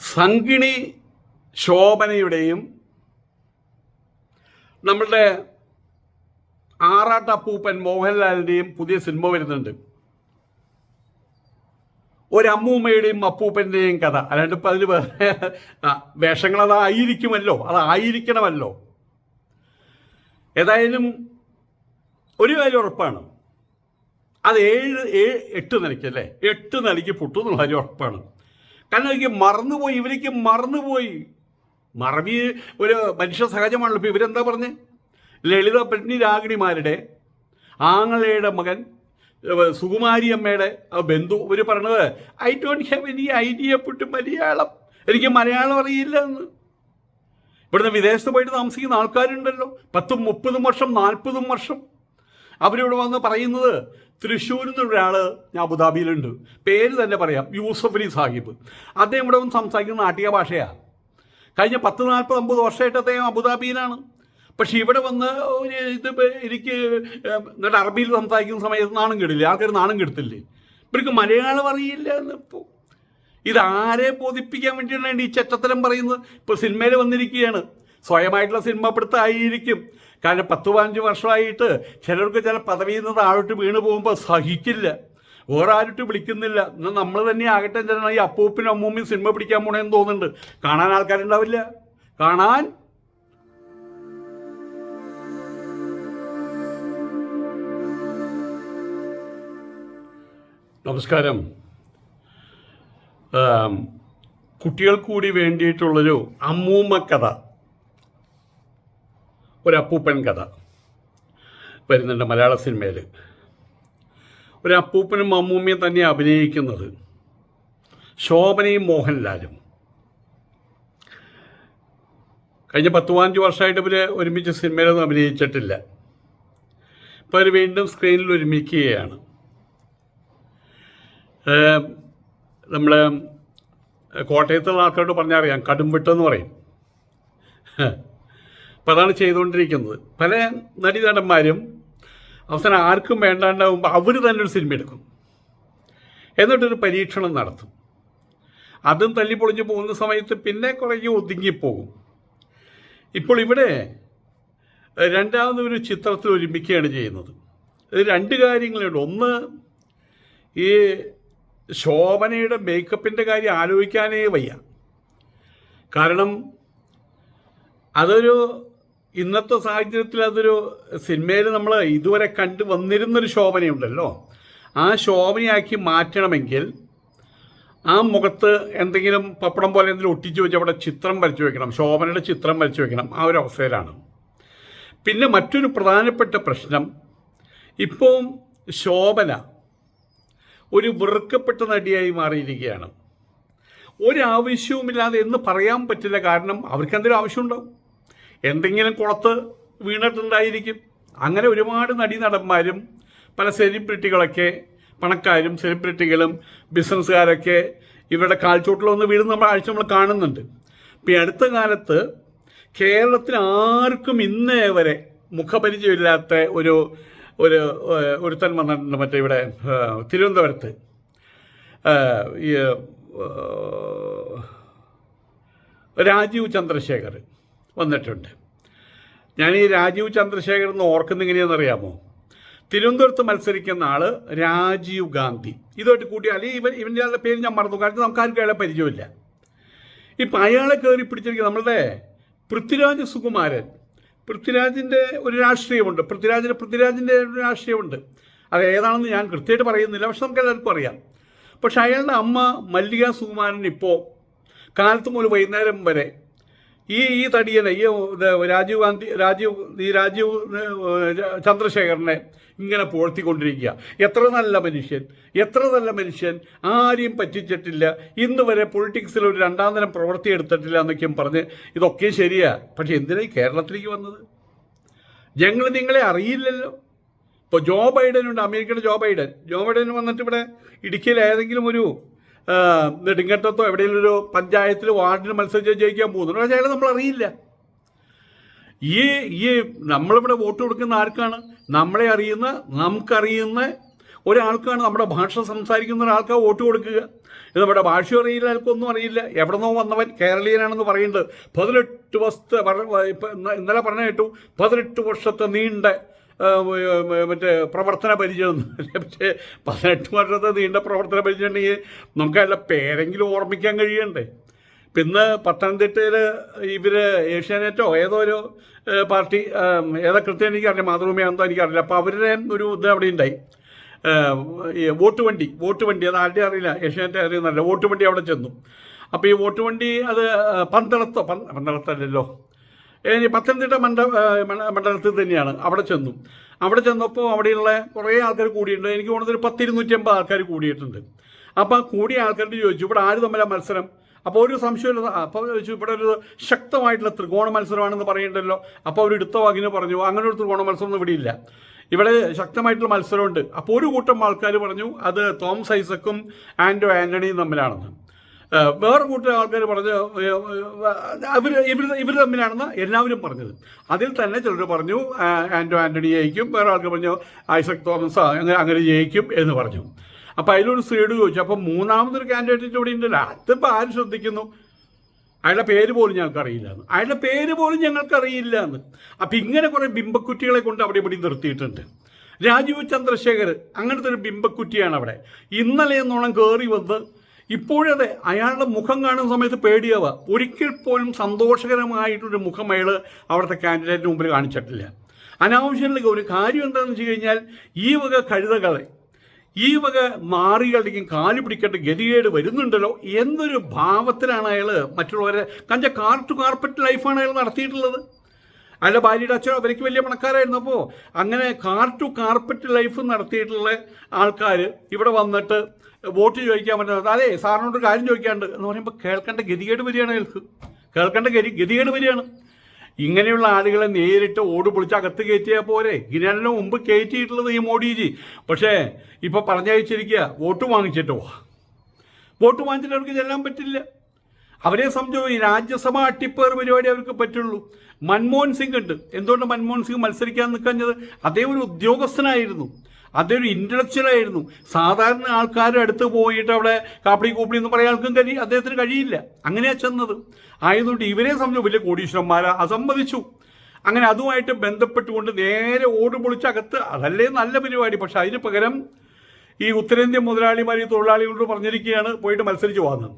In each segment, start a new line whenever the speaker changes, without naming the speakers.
സംഗിണി ശോഭനയുടെയും നമ്മളുടെ ആറാട്ടപ്പൂപ്പൻ മോഹൻലാലിന്റെയും പുതിയ സിനിമ വരുന്നുണ്ട്. ഒരമ്മൂമ്മയുടെയും അപ്പൂപ്പന്റെയും കഥ. അല്ലാണ്ട് ഇപ്പം ആ, വേഷങ്ങൾ അതായിരിക്കുമല്ലോ. അതായിരിക്കണമല്ലോ. ഏതായാലും ഒരു കാര്യം ഉറപ്പാണ്. അത് ഏഴ് ഏഴ് എട്ട് നിലയ്ക്ക് അല്ലേ? എട്ട് നിലയ്ക്ക് പൊട്ടും എന്നുള്ള കാര്യം ഉറപ്പാണ്. കാരണം എനിക്ക് മറന്നുപോയി ഇവർക്ക് മറന്നുപോയി. മറവി ഒരു മനുഷ്യ സഹജമാണല്ലോ. ഇപ്പം ഇവരെന്താ പറഞ്ഞ്? ലളിത പെണ്ണി രാഗിണിമാരുടെ ആങ്ങളയുടെ മകൻ സുകുമാരിയമ്മയുടെ ബന്ധു ഇവർ പറഞ്ഞത് I don't have any idea put Malayalam. എനിക്ക് മലയാളം അറിയില്ല എന്ന് ഇവിടുന്ന് വിദേശത്ത് പോയിട്ട് താമസിക്കുന്ന ആൾക്കാരുണ്ടല്ലോ. പത്തും മുപ്പതും വർഷം നാൽപ്പതും വർഷം. അവരിവിടെ വന്ന് പറയുന്നത് തൃശ്ശൂരിൽ നിന്ന് ഒരാൾ അബുദാബിയിലുണ്ട്. പേര് തന്നെ പറയാം യൂസഫ് അലി സാഹിബ്. അദ്ദേഹം ഇവിടെ വന്ന് സംസാരിക്കുന്ന നാട്ടിക ഭാഷയാണ് കഴിഞ്ഞ പത്ത് നാൽപ്പത് അമ്പത് വർഷമായിട്ട് അദ്ദേഹം അബുദാബിയിലാണ്. പക്ഷെ ഇവിടെ വന്ന് ഇത് എനിക്ക് എന്നിട്ട് അറബിയിൽ സംസാരിക്കുന്ന സമയത്ത് നാണം കെടില്ലേ. ആൾക്കാർ നാണം കെടുത്തില്ലേ? ഇവർക്ക് മലയാളം അറിയില്ല എന്നിപ്പോൾ ഇതാരെ ബോധിപ്പിക്കാൻ വേണ്ടിയിട്ടാണ് ഈ ചെറ്റത്തരം പറയുന്നത്? ഇപ്പോൾ സിനിമയിൽ വന്നിരിക്കുകയാണ്. സ്വയമായിട്ടുള്ള സിനിമ പിടുത്തമായിരിക്കും. കാരണം പത്ത് പതിനഞ്ച് വർഷമായിട്ട് ചിലർക്ക് ചില പദവിയിൽ നിന്ന് താഴോട്ട് വീണ് പോകുമ്പോൾ സഹിക്കില്ല. വേറെ വിളിക്കുന്നില്ല. എന്നാൽ നമ്മൾ തന്നെ ആകട്ടെ ചില ഈ അപ്പൂപ്പിനും അമ്മൂമ്മയും സിനിമ പിടിക്കാൻ പോണേന്ന് തോന്നുന്നുണ്ട്. കാണാൻ ആൾക്കാരുണ്ടാവില്ല. കാണാൻ നമസ്കാരം. കുട്ടികൾക്കൂടി കുട്ടികൾക്ക് കൂടി വേണ്ടിയിട്ടുള്ളൊരു അമ്മൂമ്മ കഥ. ഒരു അപ്പൂപ്പൻ കഥ വരുന്നുണ്ട് മലയാള സിനിമയിൽ ഒരു അമ്മൂമ്മയും തന്നെ അഭിനയിക്കുന്നത്. ശോഭനയും മോഹൻലാലും. കഴിഞ്ഞ പത്ത് പതിനഞ്ച് വർഷമായിട്ട് ഇവർ ഒരുമിച്ച് സിനിമയിലൊന്നും അഭിനയിച്ചിട്ടില്ല. ഇപ്പോൾ അവർ വീണ്ടും സ്ക്രീനിൽ ഒരുമിക്കുകയാണ്. നമ്മൾ കോട്ടയത്തുള്ള ആൾക്കാരോട് പറഞ്ഞറിയാം കടുംവെട്ടെന്ന് പറയും. അപ്പം അതാണ് ചെയ്തുകൊണ്ടിരിക്കുന്നത്. പല നടീനടന്മാരും അവസാനം ആർക്കും വേണ്ടാണ്ടാവുമ്പോൾ അവർ തന്നെ ഒരു സിനിമ എടുക്കും. എന്നിട്ടൊരു പരീക്ഷണം നടത്തും. അതും തല്ലിപ്പൊളിഞ്ഞ് പോകുന്ന സമയത്ത് പിന്നെ കുറേ ഒതുങ്ങിപ്പോകും. ഇപ്പോൾ ഇവിടെ രണ്ടാമതൊരു ചിത്രത്തിൽ ഒരുമിക്കുകയാണ് ചെയ്യുന്നത്. രണ്ട് കാര്യങ്ങളുണ്ട്. ഒന്ന് ഈ ശോഭനയുടെ മേക്കപ്പിന്റെ കാര്യം ആലോചിക്കാനേ വയ്യ. കാരണം അതൊരു ഇന്നത്തെ സാഹചര്യത്തിൽ അതൊരു സിനിമയിൽ നമ്മൾ ഇതുവരെ കണ്ടു വന്നിരുന്നൊരു ശോഭനയുണ്ടല്ലോ. ആ ശോഭനയാക്കി മാറ്റണമെങ്കിൽ ആ മുഖത്ത് എന്തെങ്കിലും പപ്പടം പോലെ എന്തെങ്കിലും ഒട്ടിച്ചു വെച്ച് അവിടെ ചിത്രം വരച്ചു വെക്കണം ശോഭനയുടെ ചിത്രം വരച്ചു വെക്കണം ആ ഒരു അവസ്ഥയിലാണ്. പിന്നെ മറ്റൊരു പ്രധാനപ്പെട്ട പ്രശ്നം ഇപ്പോൾ ശോഭന ഒരു വെറുക്കപ്പെട്ട നടിയായി മാറിയിരിക്കുകയാണ്. ഒരാവശ്യവുമില്ലാതെ എന്ന് പറയാൻ പറ്റില്ല കാരണം അവർക്ക് എന്തെങ്കിലും ആവശ്യമുണ്ടാവും എന്തെങ്കിലും കുളത്ത് വീണിട്ടുണ്ടായിരിക്കും. അങ്ങനെ ഒരുപാട് നടീനടന്മാരും പല സെലിബ്രിറ്റികളൊക്കെ പണക്കാരും സെലിബ്രിറ്റികളും ബിസിനസ്സുകാരൊക്കെ ഇവരുടെ കാൽച്ചോട്ടിൽ വന്ന് വീഴുന്ന നമ്മൾ ആഴ്ച നമ്മൾ കാണുന്നുണ്ട്. ഇപ്പം അടുത്ത കാലത്ത് കേരളത്തിൽ ആർക്കും ഇന്നേ വരെ മുഖപരിചയമില്ലാത്ത ഒരു ഒരു ഒരുത്തൻ വന്നിട്ടുണ്ട് മറ്റേ ഇവിടെ തിരുവനന്തപുരത്ത്. രാജീവ് ചന്ദ്രശേഖർ. വന്നിട്ടുണ്ട്. ഞാൻ ഈ രാജീവ് ചന്ദ്രശേഖർ എന്ന് ഓർക്കുന്ന തിരുവനന്തപുരത്ത് മത്സരിക്കുന്ന ആൾ രാജീവ് ഗാന്ധി. ഇതുമായിട്ട് കൂട്ടി അല്ലെങ്കിൽ ഇവൻ ഇവന്റെ പേര് ഞാൻ മറന്നു. കാരണം നമുക്ക് ആർക്കും അയാളെ പരിചയമില്ല. ഇപ്പം അയാളെ കയറി പിടിച്ചിരിക്കുന്ന നമ്മളുടെ പൃഥ്വിരാജ് സുകുമാരൻ. പൃഥ്വിരാജിന്റെ ഒരു രാഷ്ട്രീയമുണ്ട്. പൃഥ്വിരാജിന്റെ പൃഥ്വിരാജിന്റെ ഒരു രാഷ്ട്രീയമുണ്ട്. അത് ഏതാണെന്ന് ഞാൻ കൃത്യമായിട്ട് പറയുന്നില്ല. പക്ഷെ നമുക്ക് എല്ലാവർക്കും അറിയാം. പക്ഷെ അയാളുടെ അമ്മ മല്ലിക സുകുമാരൻ ഇപ്പോൾ കാലത്ത് മുതൽ വൈകുന്നേരം വരെ ഈ ഈ തടിയനെ ഈ രാജീവ് ഗാന്ധി രാജീവ് ഈ രാജീവ് ചന്ദ്രശേഖരനെ ഇങ്ങനെ പുഴത്തിക്കൊണ്ടിരിക്കുക. എത്ര നല്ല മനുഷ്യൻ എത്ര നല്ല മനുഷ്യൻ. ആരെയും പറ്റിച്ചിട്ടില്ല. ഇന്ന് വരെ പൊളിറ്റിക്സിൽ ഒരു രണ്ടാം തരം പ്രവൃത്തി എടുത്തിട്ടില്ല എന്നൊക്കെയും പറഞ്ഞ് ഇതൊക്കെ ശരിയാ. പക്ഷെ എന്തിനാ ഈ കേരളത്തിലേക്ക് വന്നത്? ഞങ്ങൾ നിങ്ങളെ അറിയില്ലല്ലോ. ഇപ്പോൾ ജോ ബൈഡൻ ഉണ്ട് അമേരിക്കയുടെ ജോ ബൈഡൻ. ജോ ബൈഡൻ വന്നിട്ട് ഇവിടെ ഇടുക്കിയിൽ ഏതെങ്കിലും ഒരു നെടുങ്കണ്ടത്തോ എവിടെയെങ്കിലും ഒരു പഞ്ചായത്തിൽ വാർഡിന് മത്സരിച്ച് ജയിക്കാൻ പോകുന്നുണ്ട്. പക്ഷേ അയാൾ നമ്മൾ അറിയില്ല. ഈ ഈ നമ്മളിവിടെ വോട്ട് കൊടുക്കുന്ന ആർക്കാണ്? നമ്മളെ അറിയുന്ന നമുക്കറിയുന്ന ഒരാൾക്കാണ് നമ്മുടെ ഭാഷ സംസാരിക്കുന്ന ഒരാൾക്കാണ് വോട്ട് കൊടുക്കുക. ഇത് നമ്മുടെ ഭാഷ അറിയില്ല ആൾക്കൊന്നും അറിയില്ല. എവിടെന്നോ വന്നവൻ കേരളീയനാണെന്ന് പറയുന്നത് പതിനെട്ട് വർഷത്തെ ഇന്നലെ പറഞ്ഞ കേട്ടു. പതിനെട്ട് വർഷത്തെ നീണ്ട മറ്റേ പ്രവർത്തന പരിചയം പക്ഷേ പതിനെട്ട് വർഷത്തെ നീണ്ട പ്രവർത്തന പരിചയം ഉണ്ടെങ്കിൽ നമുക്ക് അതിലെ പേരെങ്കിലും ഓർമ്മിക്കാൻ കഴിയണ്ടേ? പിന്നെ പത്തനംതിട്ടയിൽ ഇവർ ഏഷ്യാനെറ്റോ ഏതോ ഒരു പാർട്ടി ഏതാ കൃത്യം എനിക്കറിയില്ല മാതൃഭൂമിയാണെന്നോ എനിക്കറിയില്ല അപ്പോൾ അവരുടെ ഒരു ഇത് അവിടെ ഉണ്ടായി. വോട്ട് വണ്ടി വോട്ട് വണ്ടി അത് ആരുടെ അറിയില്ല. ഏഷ്യാനെറ്റ് അറിയുന്നല്ല വോട്ട് വണ്ടി അവിടെ ചെന്നു. അപ്പോൾ ഈ വോട്ട് വണ്ടി അത് പന്തളത്തോ പന്ത- പന്തളത്തല്ലല്ലോ. ഇനി പത്തനംതിട്ട മണ്ഡ മണ്ഡലത്തിൽ തന്നെയാണ്. അവിടെ ചെന്നു. അവിടെ ചെന്നപ്പോൾ അവിടെയുള്ള കുറേ ആൾക്കാർ കൂടിയിട്ടുണ്ട്. എനിക്ക് തോന്നുന്നത് ഒരു പത്തിരുന്നൂറ്റി അമ്പത് ആൾക്കാർ കൂടിയിട്ടുണ്ട്. അപ്പോൾ ആ കൂടിയ ആൾക്കാരോട് ചോദിച്ചു ഇവിടെ ആര് തമ്മിലാണ് മത്സരം? അപ്പോൾ ഒരു സംശയമില്ല. അപ്പോൾ ചോദിച്ചു ഇവിടെ ഒരു ശക്തമായിട്ടുള്ള ത്രികോണ മത്സരമാണെന്ന് പറയണ്ടല്ലോ? അപ്പോൾ അവർ എടുത്ത വാങ്ങിന് പറഞ്ഞു അങ്ങനെ ഒരു ത്രികോണ മത്സരം ഇവിടെ ഇല്ല. ഇവിടെ ശക്തമായിട്ടുള്ള മത്സരമുണ്ട്. അപ്പോൾ ഒരു കൂട്ടം ആൾക്കാർ പറഞ്ഞു അത് തോമസ് ഐസക്കും ആൻഡോ ആന്റണിയും തമ്മിലാണെന്ന്. വേറെ കൂട്ടർ ആൾക്കാർ പറഞ്ഞു അവർ ഇവർ ഇവർ തമ്മിലാണെന്ന് എല്ലാവരും പറഞ്ഞത്. അതിൽ തന്നെ ചിലർ പറഞ്ഞു ആന്റോ ആന്റണി ജയിക്കും വേറെ ആൾക്കാർ പറഞ്ഞു ഐസക് തോമസ് അങ്ങനെ അങ്ങനെ ജയിക്കും എന്ന് പറഞ്ഞു. അപ്പോൾ അതിലൊരു സ്ത്രീയോട് ചോദിച്ചു അപ്പോൾ മൂന്നാമതൊരു കാൻഡിഡേറ്റ് ഇവിടെ ഉണ്ടല്ലോ അതിപ്പോൾ ആര് ശ്രദ്ധിക്കുന്നു? അയാളുടെ പേര് പോലും ഞങ്ങൾക്കറിയില്ല എന്ന് അയാളുടെ പേര് പോലും ഞങ്ങൾക്കറിയില്ല എന്ന് അപ്പം ഇങ്ങനെ കുറേ ബിംബക്കുറ്റികളെ കൊണ്ട് അവിടെ ഇവിടെ നിർത്തിയിട്ടുണ്ട്. രാജീവ് ചന്ദ്രശേഖർ അങ്ങനത്തെ ഒരു ബിംബക്കുറ്റിയാണ് അവിടെ. ഇന്നലെ എന്നോണം കയറി വന്ന് ഇപ്പോഴതെ അയാളുടെ മുഖം കാണുന്ന സമയത്ത് പേടിയാവുക ഒരിക്കൽ പോലും സന്തോഷകരമായിട്ടൊരു മുഖം അയാൾ അവിടുത്തെ കാൻഡിഡേറ്റിന് മുമ്പിൽ കാണിച്ചിട്ടില്ല. അനാവശ്യമുള്ള ഒരു കാര്യം എന്താണെന്ന് വെച്ച് കഴിഞ്ഞാൽ ഈ വക കഴുതകളെ ഈ വക മാറികളുടെയും കാൽ പിടിക്കേണ്ട ഗതികേട് വരുന്നുണ്ടല്ലോ എന്നൊരു ഭാവത്തിലാണ് അയാൾ മറ്റുള്ളവരെ കഞ്ച കാർ ടു കാർപ്പറ്റ് ലൈഫാണ് അയാൾ നടത്തിയിട്ടുള്ളത്. അയാളുടെ ഭാര്യയുടെ അച്ഛൻ അവർക്ക് വലിയ പണക്കാരായിരുന്നു. അപ്പോൾ അങ്ങനെ കാർ ടു കാർപ്പറ്റ് ലൈഫ് നടത്തിയിട്ടുള്ള ആൾക്കാർ ഇവിടെ വന്നിട്ട് വോട്ട് ചോദിക്കാൻ പറ്റുന്നത് അതെ സാറിനോട് കാര്യം ചോദിക്കാണ്ട് എന്ന് പറയുമ്പോൾ കേൾക്കേണ്ട ഗതികേട് വരികയാണ് അയാൾക്ക്. കേൾക്കേണ്ട ഗതി ഗതികേട് വരികയാണ്. ഇങ്ങനെയുള്ള ആളുകളെ നേരിട്ട് ഓട് പൊളിച്ച് അകത്ത് കയറ്റിയാൽ പോരെ. ഇതിനെല്ലാം മുമ്പ് കയറ്റിയിട്ടുള്ളത് ഈ മോഡിജി. പക്ഷേ ഇപ്പോൾ പറഞ്ഞയച്ചിരിക്കുക വോട്ട് വാങ്ങിച്ചിട്ടോ? വോട്ട് വാങ്ങിച്ചിട്ട് അവർക്ക് ചെല്ലാൻ പറ്റില്ല. അവരെ സംബന്ധിച്ച് രാജ്യസഭ അട്ടിപ്പേർ പരിപാടി അവർക്ക് പറ്റുള്ളൂ. മൻമോഹൻ സിംഗ് ഉണ്ട്. എന്തുകൊണ്ട് മൻമോഹൻ സിംഗ് മത്സരിക്കാൻ നിൽക്കഞ്ഞത് അതേ ഒരു ഉദ്യോഗസ്ഥനായിരുന്നു. അതൊരു ഒരു ഇന്റലക്ച്വൽ ആയിരുന്നു. സാധാരണ ആൾക്കാരുടെ അടുത്ത് പോയിട്ട് അവിടെ കാപ്പിടി കൂപ്പിടി എന്ന് പറയാൻ ആൾക്കും കഴി അദ്ദേഹത്തിന് കഴിയില്ല. അങ്ങനെയാ ചെന്നത്. ആയതുകൊണ്ട് ഇവരെ സംബന്ധിച്ച് വലിയ കോടീശ്വരന്മാരെ. അസമ്മതിച്ചു. അങ്ങനെ അതുമായിട്ട് ബന്ധപ്പെട്ടുകൊണ്ട് നേരെ ഓട് പൊളിച്ചകത്ത് അതല്ലേ നല്ല പരിപാടി. പക്ഷെ അതിന് പകരം ഈ ഉത്തരേന്ത്യൻ മുതലാളിമാർ ഈ തൊഴിലാളികളോട് പറഞ്ഞിരിക്കുകയാണ് പോയിട്ട് മത്സരിച്ച് പോകുന്നത്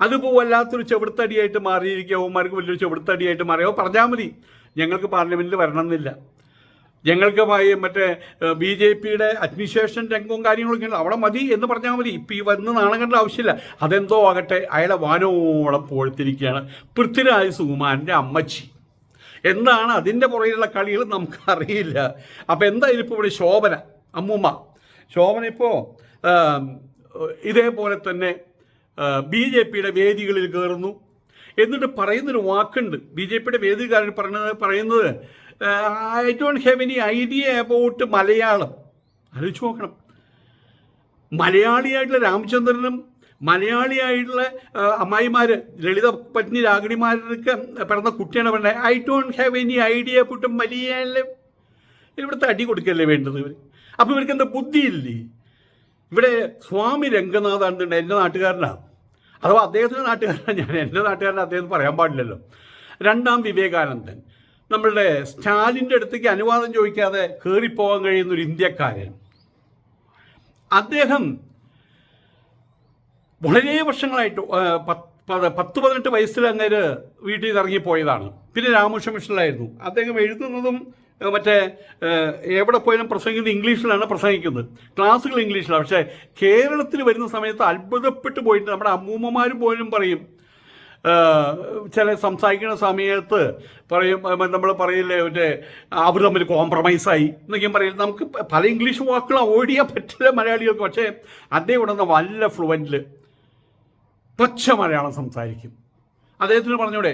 അതിപ്പോൾ വല്ലാത്തൊരു ചെവിടുത്തടിയായിട്ട് മാറിയിരിക്കുക. അവന്മാർക്ക് വലിയൊരു ചെവിടുത്തടിയായിട്ട് മാറിയോ. പറഞ്ഞാൽ മതി. ഞങ്ങൾക്ക് പാർലമെന്റിൽ വരണമെന്നില്ല. ഞങ്ങൾക്ക് മ- മറ്റേ ബി ജെ പിയുടെ അഡ്മിനിസ്ട്രേഷൻ രംഗവും കാര്യങ്ങളൊക്കെ ഉണ്ട്. അവിടെ മതി എന്ന് പറഞ്ഞാൽ മതി. ഇപ്പം ഈ വന്ന് നാണം കണ്ട ആവശ്യമില്ല. അതെന്തോ ആകട്ടെ അയാളെ വാനോളം പോഴ്ത്തിരിക്കുകയാണ് പൃഥ്വിരാജ് സുകുമാരന്റെ അമ്മച്ചി. എന്താണ് അതിന്റെ പുറകിലുള്ള കളികൾ നമുക്കറിയില്ല. അപ്പോൾ എന്തായാലും ഇപ്പോൾ ഇവിടെ ശോഭന അമ്മൂമ്മ. ശോഭന ഇപ്പോൾ ഇതേപോലെ തന്നെ ബി ജെ പിയുടെ വേദികളിൽ കയറുന്നു. എന്നിട്ട് പറയുന്നൊരു വാക്കുണ്ട്. ബി ജെ പിയുടെ വേദികാരൻ പറഞ്ഞത് പറയുന്നത് I don't have any idea about Malayalam. ആലോചിച്ച് നോക്കണം. മലയാളിയായിട്ടുള്ള രാമചന്ദ്രനും മലയാളിയായിട്ടുള്ള അമ്മായിമാർ ലളിത പത്നി രാഗിണിമാരൊക്കെ പിറന്ന കുട്ടിയാണ് പറഞ്ഞത് I don't have any idea about Malayalam. ഇവിടുത്തെ അടി കൊടുക്കല്ലേ വേണ്ടത് ഇവർ അപ്പോൾ ഇവർക്ക് എന്താ ബുദ്ധിയില്ലേ? ഇവിടെ സ്വാമി രംഗനാഥാണ് എന്റെ നാട്ടുകാരനാണ് അഥവാ അദ്ദേഹത്തിന്റെ നാട്ടുകാരൻ ഞാൻ എന്റെ നാട്ടുകാരൻ അദ്ദേഹം പറയാൻ പാടില്ലല്ലോ. രണ്ടാം വിവേകാനന്ദൻ. നമ്മളുടെ സ്റ്റാലിന്റെ അടുത്തേക്ക് അനുവാദം ചോദിക്കാതെ കയറിപ്പോകാൻ കഴിയുന്ന ഒരു ഇന്ത്യക്കാരൻ. അദ്ദേഹം വളരെ വർഷങ്ങളായിട്ട് പത്ത് പത് പത്ത് പതിനെട്ട് വയസ്സിൽ അങ്ങേര് വീട്ടിൽ നിന്ന് ഇറങ്ങിപ്പോയതാണ്. പിന്നെ രാമകൃഷ്ണ മിഷനിലായിരുന്നു. അദ്ദേഹം എഴുതുന്നതും മറ്റേ എവിടെ പോയാലും പ്രസംഗിക്കുന്നത് ഇംഗ്ലീഷിലാണ് പ്രസംഗിക്കുന്നത്. ക്ലാസ്സുകൾ ഇംഗ്ലീഷിലാണ്. പക്ഷേ കേരളത്തിൽ വരുന്ന സമയത്ത് അത്ഭുതപ്പെട്ട് പോയിട്ട് നമ്മുടെ അമ്മൂമ്മമാർ പോലും പറയും. ചില സംസാരിക്കുന്ന സമയത്ത് പറയും നമ്മൾ പറയില്ലേ മറ്റേ അവർ തമ്മിൽ കോംപ്രമൈസായി എന്നൊക്കെ പറയും. നമുക്ക് പല ഇംഗ്ലീഷ് വാക്കുകൾ അവോയ്ഡ് ചെയ്യാൻ പറ്റില്ല മലയാളികൾക്ക്. പക്ഷേ അദ്ദേഹം ഇവിടെ വല്ല ഫ്ലുവന്റിൽ പച്ച മലയാളം സംസാരിക്കും. അദ്ദേഹത്തിന് പറഞ്ഞൂടെ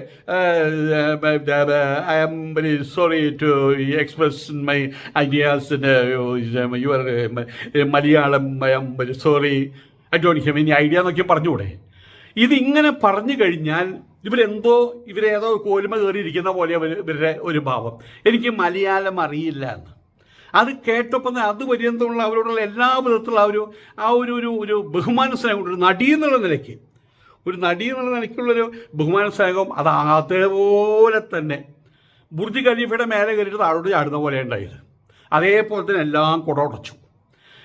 I am very sorry to express my ideas your Malayalam. I am very sorry I don't have any idea എന്നൊക്കെ പറഞ്ഞൂടെ. ഇതിങ്ങനെ പറഞ്ഞു കഴിഞ്ഞാൽ ഇവരെന്തോ ഇവരേതോ കോലുമ കയറിയിരിക്കുന്ന പോലെ ഇവരുടെ ഒരു ഭാവം. എനിക്ക് മലയാളം അറിയില്ല എന്ന്. അത് കേട്ടപ്പോൾ തന്നെ അത് പര്യന്തമുള്ള അവരോടുള്ള എല്ലാ വിധത്തിലുള്ള ആ ഒരു ആ ഒരു ഒരു ബഹുമാന സ്നേഹം ഒരു നടി എന്നുള്ള നിലയ്ക്ക് ഒരു നടി എന്നുള്ള നിലയ്ക്കുള്ളൊരു ബഹുമാന സ്നേഹം അത് അതേപോലെ തന്നെ ബുർജ് ഖലീഫയുടെ മേലെ കയറിയിട്ട് താഴോട്ട് ചാടുന്ന പോലെ ഉണ്ടായത്. അതേപോലെ തന്നെ എല്ലാം കുടമുടച്ചു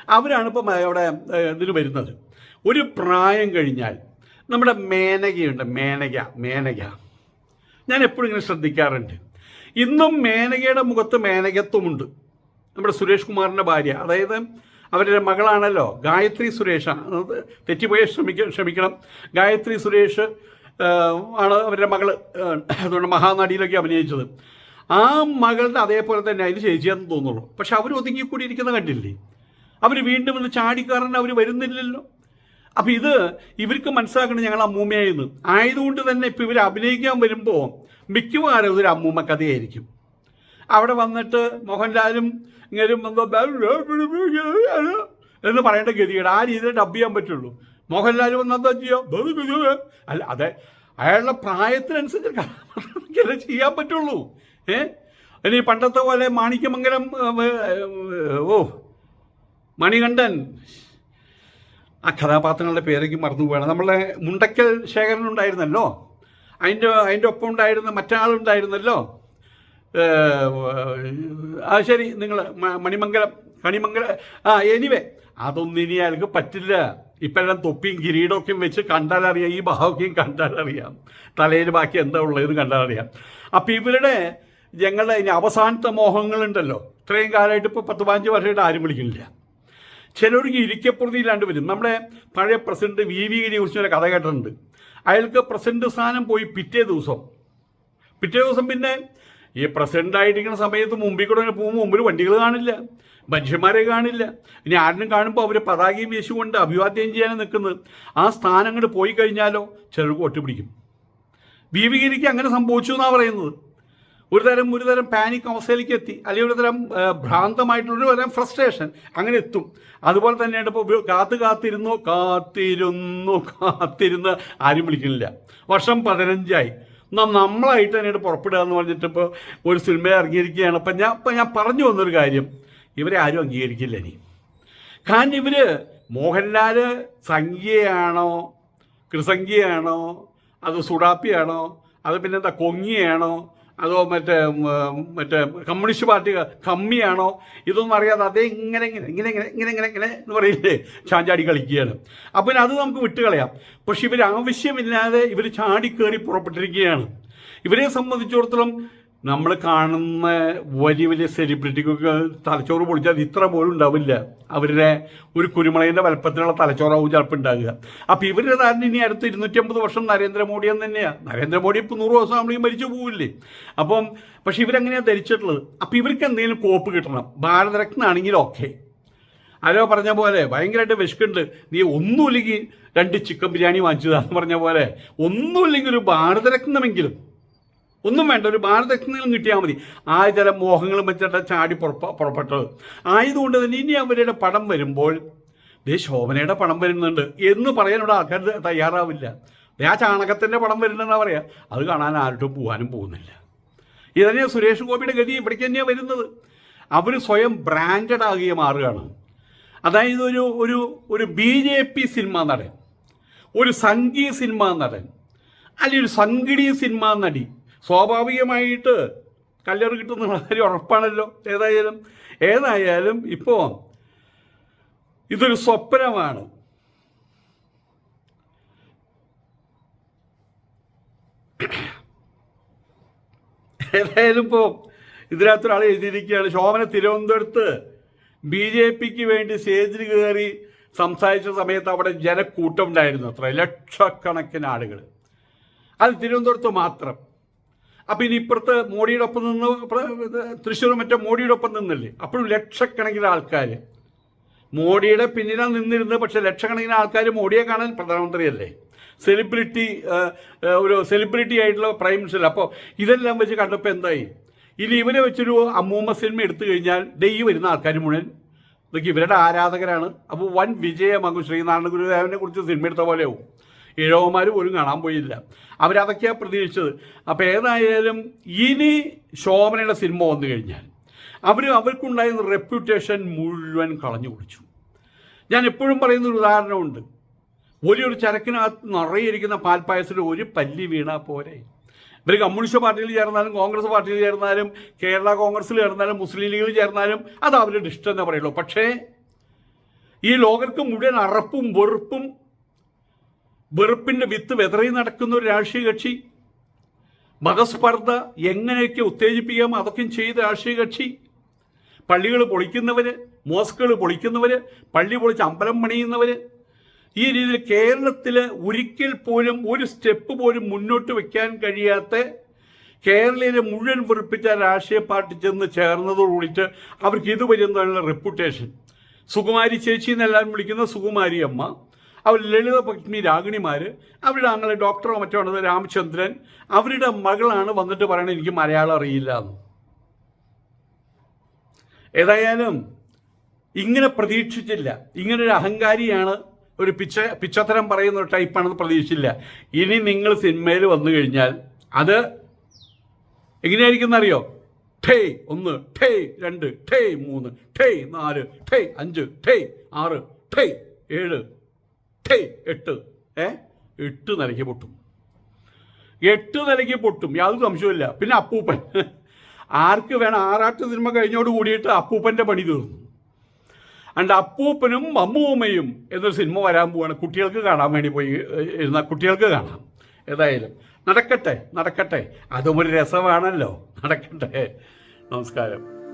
അവരാണ് ഇപ്പം അവിടെ ഇതിന് വരുന്നത്. ഒരു പ്രായം കഴിഞ്ഞാൽ നമ്മുടെ മേനകയുണ്ട് മേനക മേനക. ഞാൻ എപ്പോഴും ഇങ്ങനെ ശ്രദ്ധിക്കാറുണ്ട്. ഇന്നും മേനകയുടെ മുഖത്ത് മേനകത്വമുണ്ട്. നമ്മുടെ സുരേഷ് കുമാറിന്റെ ഭാര്യ. അതായത് അവരുടെ മകളാണല്ലോ. ഗായത്രി സുരേഷ്. തെറ്റിപ്പോയ ശ്രമിക്ക ക്ഷമിക്കണം ഗായത്രി സുരേഷ് ആണ് അവരുടെ മകൾ അതുകൊണ്ട് മഹാനടിയിലൊക്കെ അഭിനയിച്ചത്. ആ മകളുടെ അതേപോലെ തന്നെ അതിന് ചേച്ചിയാന്ന് തോന്നുള്ളൂ പക്ഷെ അവർ ഒതുങ്ങിക്കൂടിയിരിക്കുന്ന കണ്ടില്ലേ? അവർ വീണ്ടും ഒന്ന് ചാടിക്കാരൻ അവർ വരുന്നില്ലല്ലോ. അപ്പം ഇത് ഇവർക്ക് മനസ്സിലാക്കണം ഞങ്ങൾ അമ്മൂമ്മയായിരുന്നു. ആയതുകൊണ്ട് തന്നെ ഇപ്പം ഇവർ അഭിനയിക്കാൻ വരുമ്പോൾ മിക്കവാറും ഇതൊരു അമ്മൂമ്മ കഥയായിരിക്കും. അവിടെ വന്നിട്ട് മോഹൻലാലും ഇങ്ങനെ എന്ന് പറയേണ്ട ഗതികേട്. ആ രീതിയിൽ ഡബ് ചെയ്യാൻ പറ്റുള്ളൂ. മോഹൻലാൽ വന്ന് എന്താ ചെയ്യുക അല്ല അതെ. അയാളുടെ പ്രായത്തിനനുസരിച്ച് ചെയ്യാൻ പറ്റുള്ളൂ. ഏ? ഇനി പണ്ടത്തെ പോലെ മാണിക്യമംഗലം ഓ മണികണ്ഠൻ. ആ കഥാപാത്രങ്ങളുടെ പേരേക്ക് മറന്നു പോവുകയാണ് നമ്മളെ മുണ്ടക്കൽ ശേഖരൻ ഉണ്ടായിരുന്നല്ലോ? അതിന്റെ അതിന്റെ ഒപ്പം ഉണ്ടായിരുന്ന മറ്റാളുണ്ടായിരുന്നല്ലോ ആ ശരി നിങ്ങൾ മണിമംഗലം കണിമംഗലം ആ എനിവേ അതൊന്നും ഇനി അയാൾക്ക് പറ്റില്ല. ഇപ്പെല്ലാം തൊപ്പിയും കിരീടമൊക്കെയും വെച്ച് കണ്ടാലറിയാം ഈ ഭാവമൊക്കെയും കണ്ടാലറിയാം. തലയിൽ ബാക്കി എന്താ ഉള്ളത് കണ്ടാലറിയാം. അപ്പം ഇവരുടെ ഞങ്ങളുടെ ഇനി അവസാനത്തെ മോഹങ്ങളുണ്ടല്ലോ. ഇത്രയും കാലമായിട്ട് ഇപ്പോൾ പത്ത് പതിനഞ്ച് വർഷമായിട്ട് ആരും വിളിക്കുന്നില്ല. ചിലർക്ക് ഇരിക്കപ്പുറതിയില്ലാണ്ട് വരും. നമ്മുടെ പഴയ പ്രസിഡന്റ് വി വി ഗിരി കുറിച്ച് ഒരു കഥ കേട്ടിട്ടുണ്ട്. അയാൾക്ക് പ്രസിഡന്റ് സ്ഥാനം പോയി പിറ്റേ ദിവസം. പിറ്റേ ദിവസം പിന്നെ ഈ പ്രസിഡന്റ് ആയിരിക്കുന്ന സമയത്ത് മുമ്പിൽ കൂടെ പോകുമ്പോൾ മുമ്പിൽ വണ്ടികൾ കാണില്ല. മനുഷ്യന്മാരെ കാണില്ല. ഇനി ആരിനും കാണുമ്പോൾ അവർ പതാകയും വീശുകൊണ്ട് അഭിവാദ്യം ചെയ്യാനും നിൽക്കുന്നത് ആ സ്ഥാനം അങ്ങോട്ട് പോയി കഴിഞ്ഞാലോ ചിലർക്ക് ഒട്ടുപിടിക്കും വി അങ്ങനെ സംഭവിച്ചു എന്നാണ് പറയുന്നത്. ഒരു തരം ഒരു തരം പാനിക് അവസ്ഥയിലേക്ക് എത്തി. അല്ലെങ്കിൽ ഒരു തരം ഭ്രാന്തമായിട്ടുള്ള ഒരു തരം ഫ്രസ്ട്രേഷൻ അങ്ങനെ എത്തും. അതുപോലെ തന്നെയാണ് ഇപ്പോൾ കാത്ത് കാത്തിരുന്നു കാത്തിരുന്നു കാത്തിരുന്ന് ആരും വിളിക്കുന്നില്ല. വർഷം പതിനഞ്ചായി. എന്നാൽ നമ്മളായിട്ട് തന്നെയാണ് പുറപ്പെടുക എന്ന് പറഞ്ഞിട്ട് ഇപ്പോൾ ഒരു സിനിമയെ ഇറങ്ങിയിരിക്കുകയാണ്. അപ്പം ഞാൻ ഇപ്പം ഞാൻ പറഞ്ഞു വന്നൊരു കാര്യം. ഇവരെ ആരും അംഗീകരിക്കില്ല ഇനി. കാരണം ഇവർ മോഹൻലാൽ സംഖ്യയാണോ കൃസംഖ്യയാണോ അത് സുഡാപ്പിയാണോ അത് പിന്നെന്താ കൊങ്ങിയാണോ അതോ മറ്റേ മറ്റേ കമ്മ്യൂണിസ്റ്റ് പാർട്ടി കമ്മിയാണോ? ഇതൊന്നും അറിയാതെ അതേ ഇങ്ങനെ ഇങ്ങനെ ഇങ്ങനെ ഇങ്ങനെ ഇങ്ങനെ ഇങ്ങനെ ഇങ്ങനെ എന്ന് പറയില്ലേ? ചാഞ്ചാടി കളിക്കുകയാണ്. അപ്പം പിന്നെ അത് നമുക്ക് വിട്ടുകളയാം പക്ഷെ ഇവർ ആവശ്യമില്ലാതെ ഇവർ ചാടി പുറപ്പെട്ടിരിക്കുകയാണ്. ഇവരെ സംബന്ധിച്ചിടത്തോളം നമ്മൾ കാണുന്ന വലിയ വലിയ സെലിബ്രിറ്റിക്കൊക്കെ തലച്ചോറ് പൊളിച്ചാൽ ഇത്ര പോലും ഉണ്ടാവില്ല. അവരുടെ ഒരു കുരുമുളകിന്റെ വലപ്പത്തിലുള്ള തലച്ചോറാവും ചിലപ്പോൾ ഉണ്ടാകുക അപ്പോൾ ഇവരുടെ ധാരണ ഇനി അടുത്ത ഇരുന്നൂറ്റമ്പത് വർഷം നരേന്ദ്രമോദി എന്ന് തന്നെയാണ് നരേന്ദ്രമോദി ഇപ്പോൾ നൂറ് വർഷം ആകുമ്പോഴേക്കും മരിച്ചു പോവില്ലേ? അപ്പം പക്ഷെ ഇവരെങ്ങനെയാണ് ധരിച്ചിട്ടുള്ളത്? അപ്പോൾ ഇവർക്ക് എന്തെങ്കിലും കോപ്പ് കിട്ടണം. ഭാരതരത്ന ആണെങ്കിൽ ഓക്കെ. ആരോ പറഞ്ഞ പോലെ ഭയങ്കരമായിട്ട് വിശക്കുണ്ട് നീ ഒന്നുമില്ലെങ്കിൽ രണ്ട് ചിക്കൻ ബിരിയാണി വാങ്ങിച്ചതാന്ന് പറഞ്ഞ പോലെ ഒന്നുമില്ലെങ്കിൽ ഒരു ഭാരതരത്നമെങ്കിലും ഒന്നും വേണ്ട ഒരു മാർഗദർശനങ്ങളും കിട്ടിയാൽ മതി. ആ ചില മോഹങ്ങളും വെച്ചിട്ട് ചാടി പുറപ്പ പുറപ്പെട്ടത്. ആയതുകൊണ്ട് തന്നെ ഇനി അവരുടെ പടം വരുമ്പോൾ ദേ ശോഭനയുടെ പടം വരുന്നുണ്ട് എന്ന് പറയാൻ ആൾക്കാർ തയ്യാറാവില്ല. ആ ചാണകത്തിന്റെ പടം വരുന്നുണ്ടെന്നാണ് പറയുക അത് കാണാൻ ആരോട്ടും പോകാനും പോകുന്നില്ല. ഇതന്നെയാണ് സുരേഷ് ഗോപിയുടെ ഗതി ഇവിടേക്ക് തന്നെയാണ് വരുന്നത്. അവർ സ്വയം ബ്രാൻഡഡ് ആകുക മാറുകയാണ് അതായത് ഒരു ഒരു ഒരു ബി ജെ പി സിനിമ നടൻ ഒരു സംഗീത സിനിമ നടൻ അല്ലെങ്കിൽ ഒരു സംഗീത സിനിമ നടി സ്വാഭാവികമായിട്ട് കല്ലറ് കിട്ടുന്ന കാര്യം ഉറപ്പാണല്ലോ. ഏതായാലും ഏതായാലും ഇപ്പോൾ ഇതൊരു സ്വപ്നമാണ്. ഏതായാലും ഇപ്പോൾ ഇതിനകത്ത് ഒരാൾ എഴുതിയിരിക്കുകയാണ്. ശോഭന തിരുവനന്തപുരത്ത് ബി ജെ പിക്ക് വേണ്ടി സ്റ്റേജിൽ കയറി സംസാരിച്ച സമയത്ത് അവിടെ ജനക്കൂട്ടം ഉണ്ടായിരുന്നു അത്ര. ലക്ഷക്കണക്കിന് ആളുകൾ അത് തിരുവനന്തപുരത്ത് മാത്രം. അപ്പം ഇനി ഇപ്പുറത്ത് മോഡിയുടെ ഒപ്പം നിന്ന് തൃശ്ശൂർ മറ്റേ മോഡിയുടെ ഒപ്പം നിന്നില്ലേ? അപ്പോഴും ലക്ഷക്കണക്കിന് ആൾക്കാർ മോഡിയുടെ പിന്നിലാണ് നിന്നിരുന്നത് പക്ഷെ ലക്ഷക്കണക്കിന് ആൾക്കാർ മോഡിയെ കാണാൻ പ്രധാനമന്ത്രിയല്ലേ? സെലിബ്രിറ്റി ഒരു സെലിബ്രിറ്റി ആയിട്ടുള്ള പ്രൈം മിനിസ്റ്റർ അപ്പോൾ ഇതെല്ലാം വെച്ച് കണ്ടപ്പോൾ എന്തായി? ഇനി ഇവരെ വെച്ചൊരു അമ്മൂമ്മ സിനിമ എടുത്തു കഴിഞ്ഞാൽ ദൈവം വരുന്ന ആൾക്കാർ മുഴുവൻ. ഇതൊക്കെ ഇവരുടെ ആരാധകരാണ്. അപ്പോൾ വൻ വിജയമാകും ശ്രീനാരായണ ഗുരുദേവനെ കുറിച്ച് സിനിമ എടുത്ത പോലെയാവും. ഇഴവന്മാർ പോലും കാണാൻ പോയില്ല. അവരതൊക്കെയാണ് പ്രതീക്ഷിച്ചത്. അപ്പോൾ ഏതായാലും ഇനി ശോഭനയുടെ സിനിമ വന്നു കഴിഞ്ഞാൽ അവർ അവർക്കുണ്ടായിരുന്ന റെപ്യൂട്ടേഷൻ മുഴുവൻ കളഞ്ഞു കുടിച്ചു. ഞാൻ എപ്പോഴും പറയുന്ന ഒരു ഉദാഹരണമുണ്ട്. വലിയൊരു ചരക്കിനകത്ത് നിറയിരിക്കുന്ന പാൽപ്പായസത്തിൽ ഒരു പല്ലി വീണാൽ പോരെ. ഇവർ കമ്മ്യൂണിസ്റ്റ് പാർട്ടിയിൽ ചേർന്നാലും കോൺഗ്രസ് പാർട്ടിയിൽ ചേർന്നാലും കേരള കോൺഗ്രസിൽ ചേർന്നാലും മുസ്ലിം ലീഗിൽ ചേർന്നാലും അത് അവരുടെ ഇഷ്ടം എന്നേ പറയുള്ളൂ. പക്ഷേ ഈ ലോകർക്ക് മുഴുവൻ അറപ്പും വെറുപ്പും വെറുപ്പിന്റെ വിത്ത് വെതറി നടക്കുന്ന ഒരു രാഷ്ട്രീയ കക്ഷി. മതസ്പർദ്ധ എങ്ങനെയൊക്കെ ഉത്തേജിപ്പിക്കാം അതൊക്കെ ചെയ്ത രാഷ്ട്രീയ കക്ഷി. പള്ളികൾ പൊളിക്കുന്നവർ മോസ്കുകൾ പൊളിക്കുന്നവർ പള്ളി പൊളിച്ച് അമ്പലം പണിയുന്നവർ ഈ രീതിയിൽ കേരളത്തിൽ ഒരിക്കൽ പോലും ഒരു സ്റ്റെപ്പ് പോലും മുന്നോട്ട് വെക്കാൻ കഴിയാത്ത കേരളീയരെ മുഴുവൻ വെറുപ്പിച്ച രാഷ്ട്രീയ പാർട്ടി ചെന്ന് ചേർന്നതോടുകൂടിയിട്ട് അവർക്ക് ഇതുവരെ വരുന്നതാണ് റെപ്യൂട്ടേഷൻ സുകുമാരി ചേച്ചി എന്നെല്ലാവരും വിളിക്കുന്ന സുകുമാരി അമ്മ അവർ ലളിത പത്നി രാഗിണിമാർ അവരുടെ അങ്ങനെ ഡോക്ടറോ മറ്റോ ആണ് രാമചന്ദ്രൻ അവരുടെ മകളാണ് വന്നിട്ട് പറയണത് എനിക്ക് മലയാളം അറിയില്ല എന്ന്. ഏതായാലും ഇങ്ങനെ പ്രതീക്ഷിച്ചില്ല. ഇങ്ങനെ ഒരു അഹങ്കാരിയാണ് ഒരു പിച്ച പിച്ചത്തരം പറയുന്ന ഒരു ടൈപ്പാണെന്ന് പ്രതീക്ഷിച്ചില്ല. ഇനി നിങ്ങൾ സിനിമയിൽ വന്നു കഴിഞ്ഞാൽ അത് എങ്ങനെയായിരിക്കും അറിയോ? ഠേ ഒന്ന് ഠേ രണ്ട് ഠേ മൂന്ന് ഠേ നാല് ഠേ അഞ്ച് ഠേ ആറ് ഠേ ഏഴ് ഠേ എട്ട്. ഏ? എട്ട് നിലയ്ക്ക് പൊട്ടും. എട്ട് നിലയ്ക്ക് പൊട്ടും. യാതൊരു സംശയമില്ല പിന്നെ അപ്പൂപ്പൻ. ആർക്ക് വേണം ആറാട്ട് സിനിമ കഴിഞ്ഞോട് കൂടിയിട്ട് അപ്പൂപ്പന്റെ പണി തീർന്നു. അണ്ട് അപ്പൂപ്പനും അമ്മൂമ്മയും എന്നൊരു സിനിമ വരാൻ പോവാണ്. കുട്ടികൾക്ക് കാണാൻ വേണ്ടി പോയി ഇരുന്ന കുട്ടികൾക്ക് കാണാം. ഏതായാലും. നടക്കട്ടെ നടക്കട്ടെ. അതും ഒരു രസമാണല്ലോ. നടക്കട്ടെ. നമസ്കാരം.